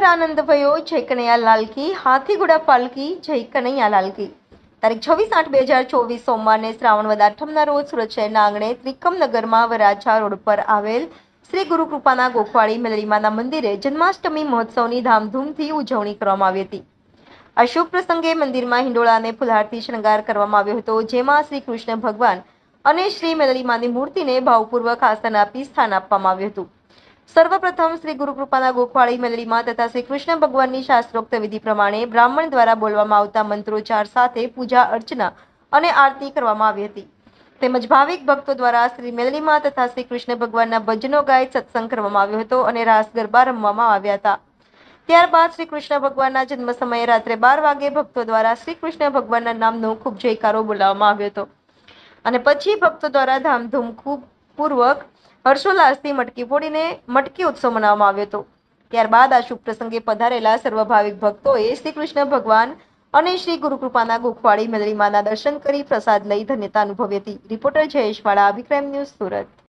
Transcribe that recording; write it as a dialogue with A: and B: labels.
A: રહ્યા
B: આનંદ ભયો, જય કનૈયા લાલકી હાથી ઘોડા પાલકી જય કનૈયા લાલકી તારીખ છવ્વીસ આઠ બે હજાર ચોવીસ સોમવારને શ્રાવણ વદ આઠમના રોજ સુરત શહેરના આંગણે ત્રિકમનગરમાં વરાછા રોડ પર આવેલ શ્રી ગુરુ કૃપાના ગોખવાડી મેલડીમાના મંદિરે જન્માષ્ટમી મહોત્સવની ધામધૂમથી ઉજવણી કરવામાં આવી હતી. આ શુભ પ્રસંગે મંદિરમાં હિંડોળાને ફુલહારથી શણગાર કરવામાં આવ્યો હતો, જેમાં શ્રી કૃષ્ણ ભગવાન અને શ્રી મેલડીમાની મૂર્તિને ભાવપૂર્વક આસન આપી સ્થાન આપવામાં આવ્યું હતું. સર્વપ્રથમ શ્રી ગુરુકૃપાના ગોખવાળી મેલડીમાં તથા શ્રી કૃષ્ણ ભગવાનની શાસ્ત્રોક્ત વિધિ પ્રમાણે બ્રાહ્મણ દ્વારા બોલવામાં આવતા મંત્રોચ્ચાર સાથે પૂજા અર્ચના અને આરતી કરવામાં આવી હતી. તેમજ ભાવિક ભક્તો દ્વારા શ્રી મેલડીમાં તથા શ્રી કૃષ્ણ ભગવાનના ભજનો ગાય સત્સંગ કરવામાં આવ્યો હતો અને રાસ ગરબા રમવામાં આવ્યા હતા. ત્યારબાદ શ્રી કૃષ્ણ ભગવાનના જન્મ સમયે રાત્રે બાર વાગે ભક્તો દ્વારા શ્રી કૃષ્ણ ભગવાનના નામનો ખૂબ જયકારો બોલાવવામાં આવ્યો હતો. અને પછી ભક્તો દ્વારા ધામધૂમ ખૂબ પૂર્વક હર્ષોલ્લાસથી મટકી ફોડીને મટકી ઉત્સવ મનાવવામાં આવ્યો હતો. ત્યારબાદ આ શુભ પ્રસંગે પધારેલા સર્વભાવિક ભક્તોએ શ્રી કૃષ્ણ ભગવાન અને શ્રી ગુરુકૃપાના ગોખવાડી મેલડીમાના દર્શન કરી પ્રસાદ લઈ ધન્યતા અનુભવી હતી. રિપોર્ટર જયેશ વાળા અભિક્રમ ન્યૂઝ સુરત.